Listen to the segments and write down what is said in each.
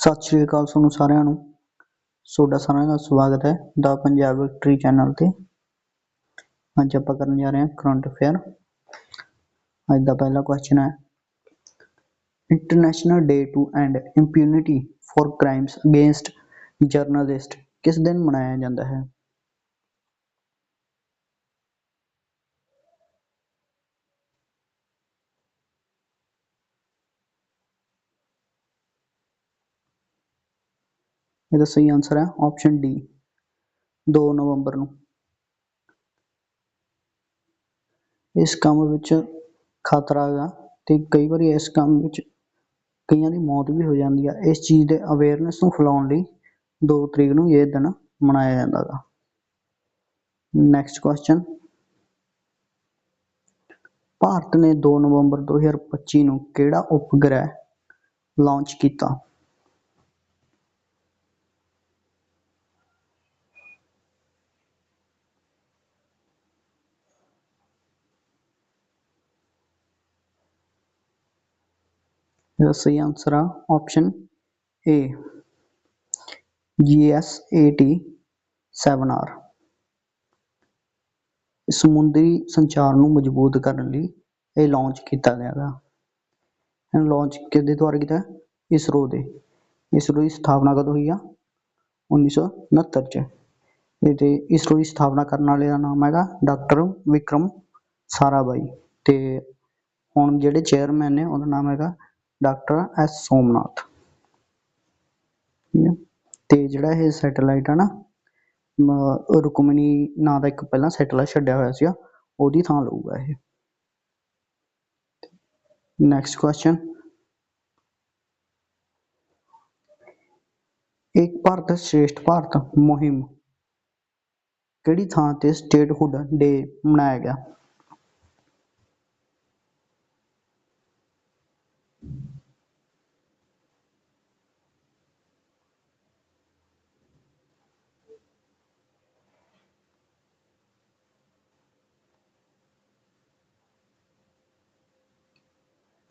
ਸਤਿ ਸ਼੍ਰੀ ਅਕਾਲ ਤੁਹਾਨੂੰ ਸਾਰਿਆਂ ਨੂੰ। ਤੁਹਾਡਾ ਸਾਰਿਆਂ ਦਾ ਸਵਾਗਤ ਹੈ ਦਾ ਪੰਜਾਬ ਵਿਕਟਰੀ ਚੈਨਲ ਤੇ। ਅੱਜ ਆਪਾਂ ਕਰਨ ਜਾ ਰਹੇ ਹਾਂ ਕਰੰਟ ਅਫੇਅਰ ਅੱਜ ਦਾ ਪਹਿਲਾ ਕੁਐਸਚਨ ਹੈ international day to end impunity for crimes against journalist ਕਿਸ ਦਿਨ ਮਨਾਇਆ ਜਾਂਦਾ ਹੈ? ਇਹਦਾ ਸਹੀ ਆਨਸਰ ਹੈ ਆਪਸ਼ਨ ਡੀ 2 ਨਵੰਬਰ ਨੂੰ। ਇਸ ਕੰਮ ਵਿੱਚ ਖਤਰਾ ਹੈਗਾ ਤੇ ਕਈ ਵਾਰੀ ਇਸ ਕੰਮ ਵਿੱਚ ਕਈਆਂ ਦੀ ਮੌਤ ਵੀ ਹੋ ਜਾਂਦੀ ਆ। ਇਸ ਚੀਜ਼ ਦੇ ਅਵੇਅਰਨੈਸ ਨੂੰ ਫੈਲਾਉਣ ਲਈ 2 ਤਰੀਕ ਨੂੰ ਇਹ ਦਿਨ ਮਨਾਇਆ ਜਾਂਦਾ ਹੈਗਾ। ਨੈਕਸਟ ਕੁਐਸਚਨ ਭਾਰਤ ਨੇ 2 ਨਵੰਬਰ 2025 ਨੂੰ ਕਿਹੜਾ ਉਪਗ੍ਰਹਿ ਲਾਂਚ ਕੀਤਾ? ਇਹਦਾ ਸਹੀ ਆਨਸਰ ਆ ਆਪਸ਼ਨ ਏ GSAT 7R ਸਮੁੰਦਰੀ ਸੰਚਾਰ ਨੂੰ ਮਜ਼ਬੂਤ ਕਰਨ ਲਈ ਇਹ ਲਾਂਚ ਕੀਤਾ ਗਿਆ ਹੈ ਇਹਨੂੰ ਲਾਂਚ ਕਿਹਦੇ ਦੁਆਰਾ ਕੀਤਾ? ਇਸਰੋ ਦੇ। ਇਸਰੋ ਦੀ ਸਥਾਪਨਾ ਕਦੋਂ ਹੋਈ ਆ? 1969 ਚ। ਤੇ ਇਸਰੋ ਦੀ ਸਥਾਪਨਾ ਕਰਨ ਵਾਲੇ ਦਾ ਨਾਮ ਹੈਗਾ ਡਾਕਟਰ ਵਿਕਰਮ ਸਾਰਾਭਾਈ ਤੇ ਹੁਣ ਜਿਹੜੇ ਚੇਅਰਮੈਨ ਨੇ ਉਹਦਾ ਨਾਮ ਹੈਗਾ ਡਾਕਟਰ ਐਸ ਸੋਮਨਾਥ। ਤੇ ਜਿਹੜਾ ਇਹ ਸੈਟੇਲਾਈਟ ਆ ਨਾ ਰੁਕਮਣੀ ਨਾਂ ਦਾ ਇੱਕ ਪਹਿਲਾਂ ਸੈਟੇਲਾਈਟ ਛੱਡਿਆ ਹੋਇਆ ਸੀ ਉਹਦੀ ਥਾਂ ਲਊਗਾ ਇਹ। ਨੈਕਸਟ ਕੁਐਸਚਨ ਇੱਕ ਭਾਰਤ ਸ਼੍ਰੇਸ਼ਟ ਭਾਰਤ ਮੁਹਿੰਮ ਕਿਹੜੀ ਥਾਂ ਤੇ ਸਟੇਟਹੁੱਡ ਡੇ ਮਨਾਇਆ ਗਿਆ?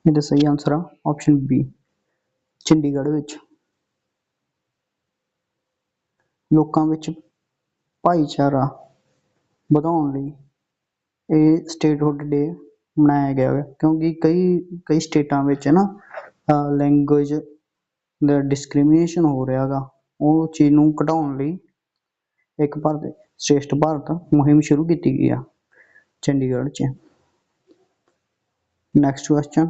ਇਹਦਾ ਸਹੀ ਆਨਸਰ ਆ ਆਪਸ਼ਨ ਬੀ ਚੰਡੀਗੜ੍ਹ ਵਿੱਚ। ਲੋਕਾਂ ਵਿੱਚ ਭਾਈਚਾਰਾ ਵਧਾਉਣ ਲਈ ਇਹ ਸਟੇਟਹੁੱਡ ਡੇ ਮਨਾਇਆ ਗਿਆ ਹੈ ਕਿਉਂਕਿ ਕਈ ਕਈ ਸਟੇਟਾਂ ਵਿੱਚ ਨਾ ਲੈਂਗੁਏਜ ਦਾ ਡਿਸਕ੍ਰਿਮੀਨੇਸ਼ਨ ਹੋ ਰਿਹਾ ਗਾ। ਉਹ ਚੀਜ਼ ਨੂੰ ਘਟਾਉਣ ਲਈ ਇੱਕ ਭਾਰਤ, ਸ਼੍ਰੇਸ਼ਟ ਭਾਰਤ ਮੁਹਿੰਮ ਸ਼ੁਰੂ ਕੀਤੀ ਗਈ ਆ ਚੰਡੀਗੜ੍ਹ 'ਚ। ਨੈਕਸਟ ਕੁਐਸਚਨ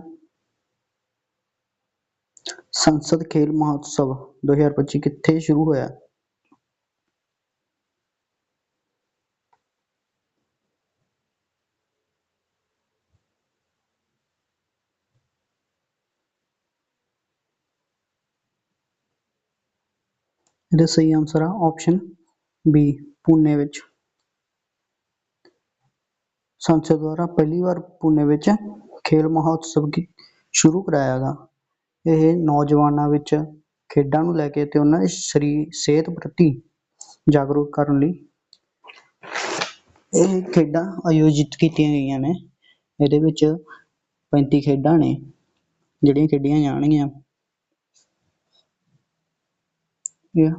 ਸੰਸਦ ਖੇਲ ਮਹੋਤਸਵ 2025 ਕਿੱਥੇ ਸ਼ੁਰੂ ਹੋਇਆ ਇਹਦਾ ਸਹੀ ਆਨਸਰ ਆ ਆਪਸ਼ਨ ਬੀ ਪੂਨੇ ਵਿੱਚ ਸੰਸਦ ਦੁਆਰਾ ਪਹਿਲੀ ਵਾਰ ਪੂਨੇ ਵਿੱਚ ਖੇਲ ਮਹੋਤਸਵ ਸ਼ੁਰੂ ਕਰਾਇਆ ਗਾ ਇਹ ਨੌਜਵਾਨਾਂ ਵਿੱਚ ਖੇਡਾਂ ਨੂੰ ਲੈ ਕੇ ਅਤੇ ਉਹਨਾਂ ਦੇ ਸਰੀਰ ਸਿਹਤ ਪ੍ਰਤੀ ਜਾਗਰੂਕ ਕਰਨ ਲਈ ਇਹ ਖੇਡਾਂ ਆਯੋਜਿਤ ਕੀਤੀਆਂ ਗਈਆਂ ਨੇ ਇਹਦੇ ਵਿੱਚ 35 ਖੇਡਾਂ ਨੇ, ਜਿਹੜੀਆਂ ਖੇਡੀਆਂ ਜਾਣਗੀਆਂ Yeah.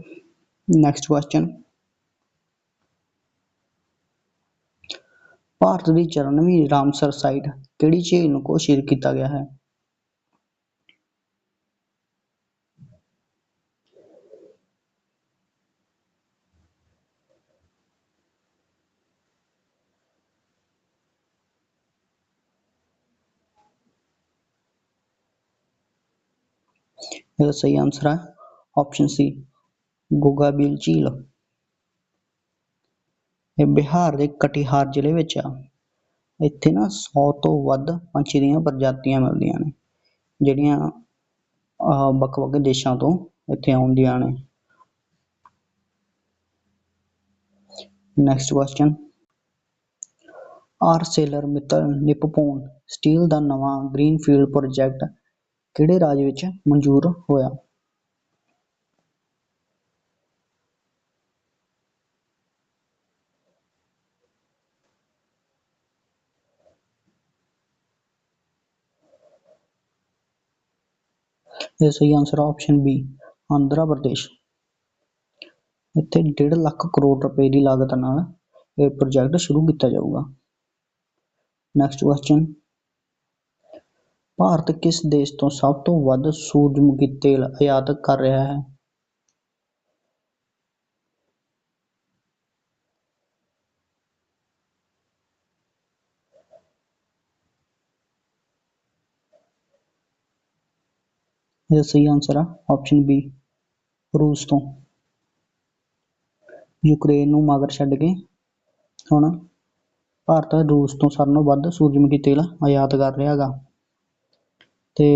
Next question. ਭਾਰਤ ਦੀ ਚਰਨਵੀਂ ਰਾਮਸਰ ਸਾਈਟ ਕਿਹੜੀ ਝੀਲ ਨੂੰ ਘੋਸ਼ਿਤ ਕੀਤਾ ਗਿਆ ਹੈ ਇਹਦਾ ਸਹੀ ਆਨਸਰ ਹੈ ਆਪਸ਼ਨ ਸੀ ਗੋਗਾਬੀਲ ਝੀਲ। ਇਹ ਬਿਹਾਰ ਦੇ ਕਟਿਹਾਰ ਜ਼ਿਲ੍ਹੇ ਵਿੱਚ ਆ। ਇੱਥੇ ਨਾ 100 ਤੋਂ ਵੱਧ ਪੰਛੀ ਦੀਆਂ ਪ੍ਰਜਾਤੀਆਂ ਮਿਲਦੀਆਂ ਨੇ, ਜਿਹੜੀਆਂ ਵੱਖ-ਵੱਖ ਦੇਸ਼ਾਂ ਤੋਂ ਇੱਥੇ ਆਉਂਦੀਆਂ ਨੇ। Next question Arcelor Mittal Nippon steel ਦਾ ਨਵਾਂ ਗ੍ਰੀਨਫੀਲਡ ਪ੍ਰੋਜੈਕਟ ਕਿਹੜੇ ਰਾਜ ਵਿੱਚ ਮਨਜ਼ੂਰ ਹੋਇਆ? ਇਹਦਾ ਸਹੀ answer option B Andhra Pradesh. ਇੱਥੇ ਡੇਢ ਲੱਖ ਕਰੋੜ ਰੁਪਏ ਦੀ ਲਾਗਤ ਨਾਲ ਇਹ ਪ੍ਰੋਜੈਕਟ ਸ਼ੁਰੂ ਕੀਤਾ ਜਾਊਗਾ। ਨੈਕਸਟ ਕੁਐਸਚਨ ਭਾਰਤ ਕਿਸ ਦੇਸ਼ ਤੋਂ ਸਭ ਤੋਂ ਵੱਧ ਸੂਰਜਮੁਖੀ ਤੇਲ ਆਯਾਤ ਕਰ ਰਿਹਾ ਹੈ? ਇਹਦਾ ਸਹੀ ਆਨਸਰ ਆ ਆਪਸ਼ਨ ਬੀ ਰੂਸ ਤੋਂ। ਯੂਕਰੇਨ ਨੂੰ ਮਗਰ ਛੱਡ ਕੇ, ਹੁਣ ਭਾਰਤ ਰੂਸ ਤੋਂ ਸਭ ਤੋਂ ਵੱਧ ਸੂਰਜਮੁਖੀ ਤੇਲ ਆਯਾਤ ਕਰ ਰਿਹਾ ਹੈਗਾ। ਤੇ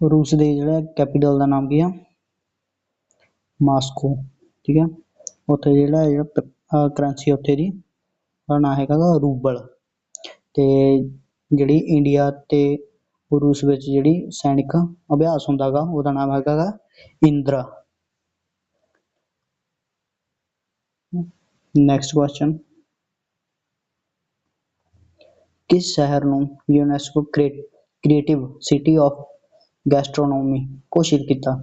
ਰੂਸ ਦੇ ਜਿਹੜਾ ਕੈਪੀਟਲ ਦਾ ਨਾਮ ਕੀ ਆ? ਮਾਸਕੋ, ਠੀਕ ਹੈ ਉੱਥੇ ਜਿਹੜਾ ਜਿਹੜਾ ਕਰੰਸੀ ਉੱਥੇ ਦੀ, ਉਹਦਾ ਨਾਂ ਹੈਗਾ ਗਾ ਰੂਬਲ। ਤੇ ਜਿਹੜੀ ਇੰਡੀਆ ਤੇ ਰੂਸ ਵਿੱਚ ਜਿਹੜੀ ਸੈਨਿਕ ਅਭਿਆਸ ਹੁੰਦਾ ਗਾ, ਉਹਦਾ ਨਾਮ ਹੈਗਾ ਗਾ ਇੰਦਰਾ। ਨੈਕਸਟ ਕੁਐਸਚਨ ਕਿਸ ਸ਼ਹਿਰ ਨੂੰ UNESCO creative city of gastronomy ਘੋਸ਼ਿਤ ਕੀਤਾ।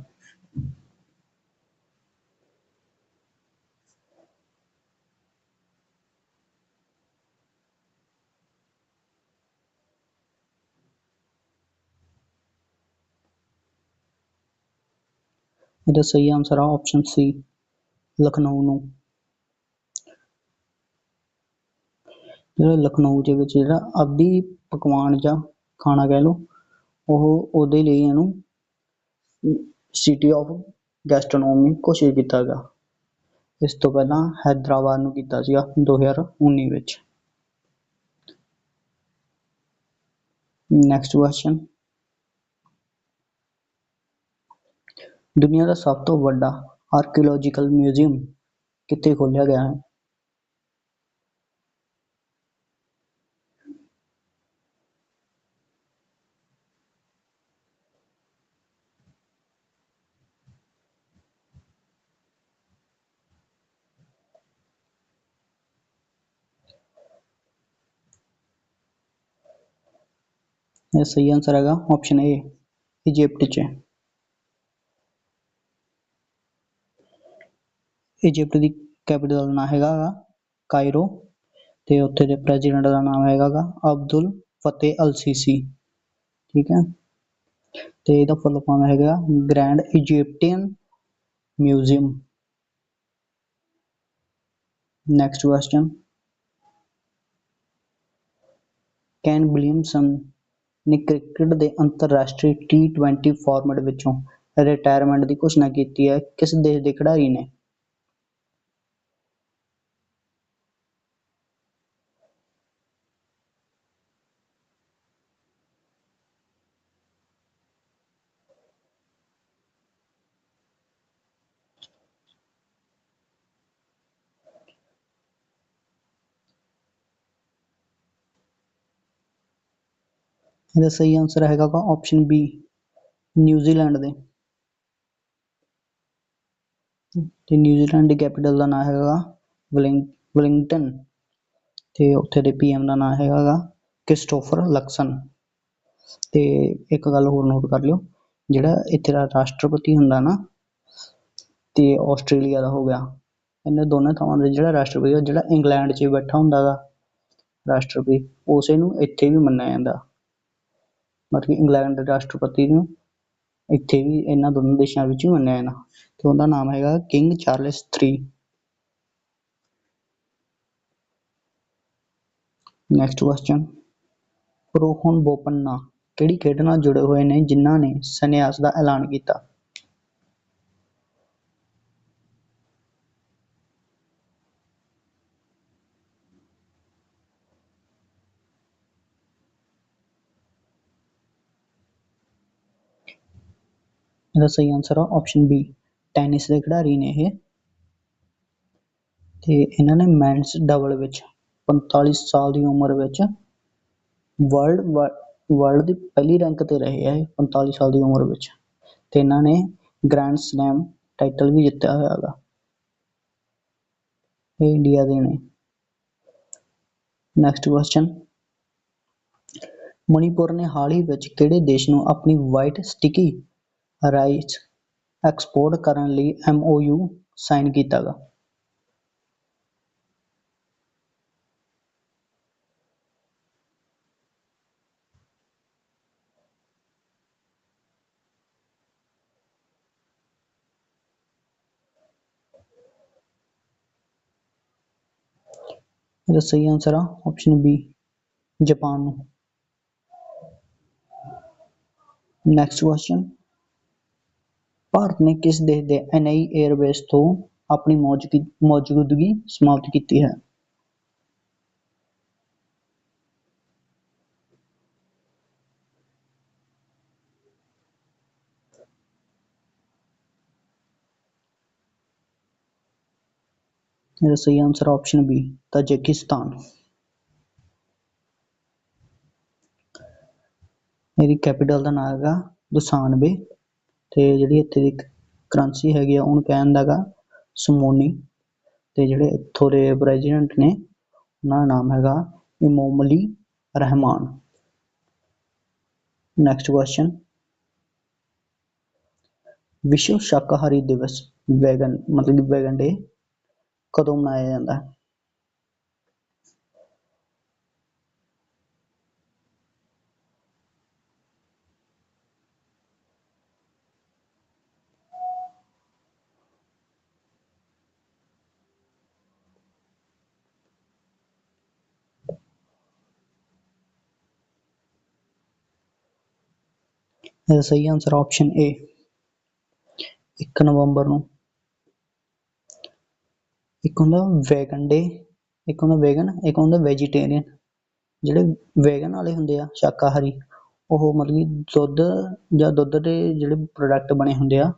ਇਹਦਾ ਸਹੀ ਆਨਸਰ ਆ ਆਪਸ਼ਨ ਸੀ ਲਖਨਊ ਨੂੰ। ਜਿਹੜਾ ਲਖਨਊ ਦੇ ਵਿੱਚ ਜਿਹੜਾ ਆਦੀ ਪਕਵਾਨ ਜਾਂ ਖਾਣਾ ਕਹਿ ਲਓ, ਉਹ ਉਹਦੇ ਲਈ ਇਹਨੂੰ ਸਿਟੀ ਆਫ ਗੈਸਟ੍ਰੋਨੋਮੀ ਘੋਸ਼ਿਤ ਕੀਤਾ ਗਿਆ। ਇਸ ਤੋਂ ਪਹਿਲਾਂ ਹੈਦਰਾਬਾਦ ਨੂੰ ਕੀਤਾ ਸੀਗਾ 2019 ਵਿੱਚ। ਨੈਕਸਟ ਕੁਐਸਚਨ ਦੁਨੀਆ ਦਾ ਸਭ ਤੋਂ ਵੱਡਾ ਆਰਕੀਓਲੋਜੀਕਲ ਮਿਊਜ਼ੀਅਮ ਕਿੱਥੇ ਖੋਲ੍ਹਿਆ ਗਿਆ ਹੈ? ਇਹ ਸਹੀ ਆਨਸਰ ਹੈਗਾ ਆਪਸ਼ਨ ਏ ਇਜਿਪਟ 'ਚ ਇਜਿਪਟ ਦੀ ਕੈਪੀਟਲ ਦਾ ਨਾਮ ਹੈਗਾ ਗਾ ਕਾਇਰੋ ਤੇ ਉੱਥੇ ਦੇ ਪ੍ਰੈਜ਼ੀਡੈਂਟ ਦਾ ਨਾਮ ਹੈਗਾ ਗਾ ਅਬਦੁਲ ਫਤਿਹ ਅਲ ਸੀਸੀ ਠੀਕ ਹੈ ਤੇ ਇਹਦਾ ਫੁੱਲ ਫਾਰਮ ਹੈਗਾ grand Egyptian museum next question Kane Williamson ਨੇ ਕ੍ਰਿਕਟ ਦੇ ਅੰਤਰਰਾਸ਼ਟਰੀ ਟੀ20 ਫਾਰਮੈਟ ਵਿੱਚੋਂ ਰਿਟਾਇਰਮੈਂਟ ਦੀ ਘੋਸ਼ਣਾ ਕੀਤੀ ਹੈ। ਕਿਸ ਦੇਸ਼ ਦੇ ਖਿਡਾਰੀ ਨੇ? ਇਹਦਾ ਸਹੀ ਆਨਸਰ ਹੈਗਾ ਗਾ ਆਪਸ਼ਨ ਬੀ ਨਿਊਜ਼ੀਲੈਂਡ ਦੇ। ਤੇ ਨਿਊਜ਼ੀਲੈਂਡ ਦੀ ਕੈਪੀਟਲ ਦਾ ਨਾਮ ਹੈਗਾ ਵਲਿੰਗ ਵਲਿੰਗਟਨ ਤੇ ਉੱਥੇ ਦੇ ਪੀਐਮ ਦਾ ਨਾਮ ਹੈਗਾ ਗਾ ਕ੍ਰਿਸਟੋਫਰ ਲਕਸਨ ਤੇ ਇੱਕ ਗੱਲ ਹੋਰ ਨੋਟ ਕਰ ਲਿਓ, ਜਿਹੜਾ ਇੱਥੇ ਦਾ ਰਾਸ਼ਟਰਪਤੀ ਹੁੰਦਾ ਨਾ, ਤੇ ਆਸਟ੍ਰੇਲੀਆ ਦਾ ਹੋ ਗਿਆ। ਇਹਨਾਂ ਦੋਨਾਂ ਥਾਵਾਂ ਦੇ ਜਿਹੜਾ ਰਾਸ਼ਟਰਪਤੀ, ਜਿਹੜਾ ਇੰਗਲੈਂਡ 'ਚ ਬੈਠਾ ਹੁੰਦਾ ਗਾ ਰਾਸ਼ਟਰਪਤੀ ਉਸੇ ਨੂੰ ਇੱਥੇ ਵੀ ਮੰਨਿਆ ਜਾਂਦਾ। ਮਤਲਬ ਕਿ ਇੰਗਲੈਂਡ ਦੇ ਰਾਸ਼ਟਰਪਤੀ ਨੂੰ ਇੱਥੇ ਵੀ ਇਹਨਾਂ ਦੋਨੋਂ ਦੇਸ਼ਾਂ ਵਿੱਚ ਮੰਨਿਆ ਜਾਂਦਾ। ਤੇ ਉਹਦਾ ਨਾਮ ਹੈਗਾ King Charles 3 next question Rohan Bopanna ਕਿਹੜੀ ਖੇਡ ਨਾਲ ਜੁੜੇ ਹੋਏ ਨੇ ਜਿਨ੍ਹਾਂ ਨੇ ਸੰਨਿਆਸ ਦਾ ਐਲਾਨ ਕੀਤਾ? ਇਹਦਾ ਸਹੀ ਆਨਸਰ ਆ ਆਪਸ਼ਨ ਬੀ ਟੈਨਿਸ ਦੇ ਖਿਡਾਰੀ ਨੇ ਇਹ। ਤੇ ਇਹਨਾਂ ਨੇ ਮੈਨਸ ਡਬਲ ਵਿੱਚ 45 ਸਾਲ ਦੀ ਉਮਰ ਵਿੱਚ ਵਰਲਡ ਵਰਲਡ ਦੀ ਪਹਿਲੀ ਰੈਂਕ ਤੇ ਰਹੇ ਆ ਇਹ 45 ਸਾਲ ਦੀ ਉਮਰ ਵਿੱਚ। ਤੇ ਇਹਨਾਂ ਨੇ ਗ੍ਰੈਂਡ ਸਲੈਮ ਟਾਈਟਲ ਵੀ ਜਿੱਤਿਆ ਹੋਇਆ ਹੈਗਾ। ਇਹ ਇੰਡੀਆ ਦੇ ਨੇ। ਨੈਕਸਟ ਕੁਐਸਚਨ ਮਣੀਪੁਰ ਨੇ ਹਾਲ ਹੀ ਵਿੱਚ ਕਿਹੜੇ ਦੇਸ਼ ਨੂੰ ਆਪਣੀ ਵਾਈਟ ਸਟਿਕੀ ਰਾਈਸ ਐਕਸਪੋਰਟ ਕਰਨ ਲਈ MOU ਸਾਈਨ ਕੀਤਾ ਗਾ ਇਹਦਾ ਸਹੀ ਆਨਸਰ ਆ ਆਪਸ਼ਨ ਬੀ ਜਾਪਾਨ ਨੂੰ। ਨੈਕਸਟ ਕੁਐਸਚਨ ਭਾਰਤ ਨੇ ਕਿਸ ਦੇਸ਼ ਦੇ ਐਨਆਈ 에ਅਰਬੇਸ ਤੋਂ ਆਪਣੀ ਮੌਜੂਦਗੀ ਮੌਜੂਦਗੀ ਸਮਾਪਤ ਕੀਤੀ ਹੈ? ਇਹਦਾ ਸਹੀ ਆਨਸਰ ਆਪਸ਼ਨ ਬੀ ਤਾਜਿਕਿਸਤਾਨ। ਇਹਦੀ ਕੈਪੀਟਲ ਦਾ ਨਾਮ ਹੈਗਾ ਦੁਸਾਨਬੇ ਤੇ ਜਿਹੜੀ ਇੱਥੇ ਦੀ ਕਰੰਸੀ ਹੈਗੀ ਆ, ਉਹਨੂੰ ਕਹਿੰਦਾ ਹੈਗਾ ਸਮੋਨੀ ਤੇ ਜਿਹੜੇ ਇੱਥੋਂ ਦੇ ਪ੍ਰੈਜ਼ੀਡੈਂਟ ਨੇ, ਉਹਨਾਂ ਦਾ ਨਾਮ ਹੈਗਾ ਇਮੋਮਲੀ ਰਹਿਮਾਨ ਨੈਕਸਟ ਕੁਐਸਚਨ ਵਿਸ਼ਵ ਸ਼ਾਕਾਹਾਰੀ ਦਿਵਸ ਵੈਗਨ, ਮਤਲਬ ਵੈਗਨ ਡੇ ਕਦੋਂ ਮਨਾਇਆ ਜਾਂਦਾ ਹੈ? ਇਹਦਾ ਸਹੀ ਆਨਸਰ ਆਪਸ਼ਨ ਏ 1 ਨਵੰਬਰ ਨੂੰ। ਇੱਕ ਹੁੰਦਾ ਵੈਗਨ ਡੇ ਇੱਕ ਹੁੰਦਾ ਵੈਗਨ ਇੱਕ ਹੁੰਦਾ ਵੈਜੀਟੇਰੀਅਨ ਜਿਹੜੇ ਵੈਗਨ ਵਾਲੇ ਹੁੰਦੇ ਆ, ਸ਼ਾਕਾਹਾਰੀ, ਉਹ ਮਤਲਬ ਕਿ ਦੁੱਧ ਜਾਂ ਦੁੱਧ ਦੇ ਜਿਹੜੇ ਪ੍ਰੋਡਕਟ ਬਣੇ ਹੁੰਦੇ ਆ,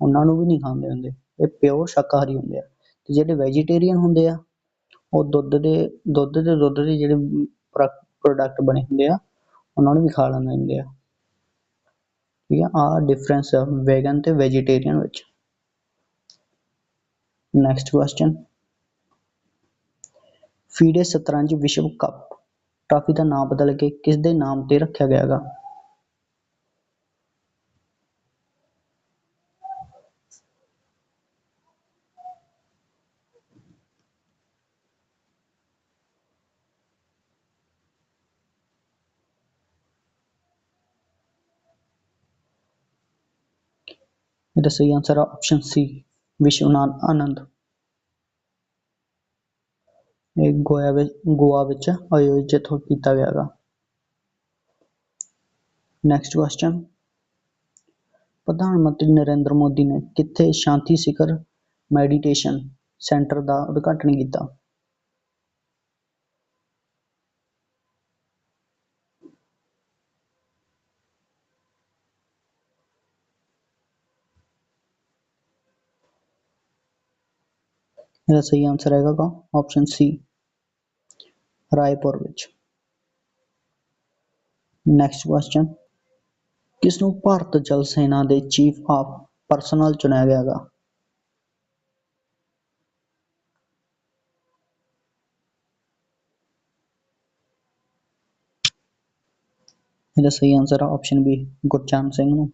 ਉਹਨਾਂ ਨੂੰ ਵੀ ਨਹੀਂ ਖਾਂਦੇ ਹੁੰਦੇ। ਇਹ ਪਿਓਰ ਸ਼ਾਕਾਹਾਰੀ ਹੁੰਦੇ ਆ। ਤੇ ਜਿਹੜੇ ਵੈਜੀਟੇਰੀਅਨ ਹੁੰਦੇ ਆ, ਉਹ ਦੁੱਧ ਦੇ ਦੁੱਧ ਦੇ ਦੁੱਧ ਦੇ ਜਿਹੜੇ ਪ੍ਰੋਡਕਟ ਬਣੇ ਹੁੰਦੇ ਆ, ਉਹਨਾਂ ਨੂੰ ਵੀ ਖਾ ਲੈਂਦੇ ਹੁੰਦੇ ਆ। ਠੀਕ ਆ ਆਹ ਡਿਫਰੈਂਸ ਆ ਵੈਗਨ ਤੇ ਵੈਜੀਟੇਰੀਅਨ ਵਿੱਚ। ਨੈਕਸਟ ਕੁਐਸਚਨ ਫੀਡੇ ਸ਼ਤਰੰਜ ਵਿਸ਼ਵ ਕੱਪ। ਟਰਾਫੀ ਦਾ ਨਾਮ ਬਦਲ ਕੇ ਕਿਸ ਦੇ ਨਾਮ ਤੇ ਰੱਖਿਆ ਗਿਆ ਹੈਗਾ? ਇਹਦਾ ਸਹੀ ਆਨਸਰ ਆ ਆਪਸ਼ਨ ਸੀ ਵਿਸ਼ਵਨਾਥ ਆਨੰਦ। ਇਹ ਗੋਆ ਵਿੱਚ ਗੋਆ ਵਿੱਚ ਆਯੋਜਿਤ ਹੋ ਕੀਤਾ ਗਿਆ ਗਾ ਨੈਕਸਟ ਕੁਐਸਚਨ ਪ੍ਰਧਾਨ ਮੰਤਰੀ ਨਰਿੰਦਰ ਮੋਦੀ ਨੇ ਕਿੱਥੇ ਸ਼ਾਂਤੀ ਸਿਖਰ ਮੈਡੀਟੇਸ਼ਨ ਸੈਂਟਰ ਦਾ ਉਦਘਾਟਨ ਕੀਤਾ? ਇਹਦਾ ਸਹੀ ਆਨਸਰ ਹੈਗਾ ਗਾ ਆਪਸ਼ਨ ਸੀ ਰਾਏਪੁਰ ਵਿੱਚ। ਨੈਕਸਟ ਕੁਐਸਚਨ ਕਿਸ ਨੂੰ ਭਾਰਤ ਜਲ ਸੈਨਾ ਦੇ ਚੀਫ ਆਫ ਪਰਸਨਲ ਚੁਣਿਆ ਗਿਆ ਗਾ ਇਹਦਾ ਸਹੀ ਆਨਸਰ ਆ ਆਪਸ਼ਨ ਬੀ ਗੁਰਚਰਨ ਸਿੰਘ ਨੂੰ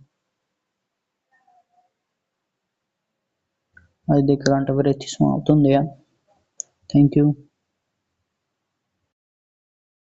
ਅੱਜ ਦੇ ਕਰੰਟ ਅਫੇਅਰ ਇੱਥੇ ਸਮਾਪਤ ਹੁੰਦੇ ਆ ਥੈਂਕ ਯੂ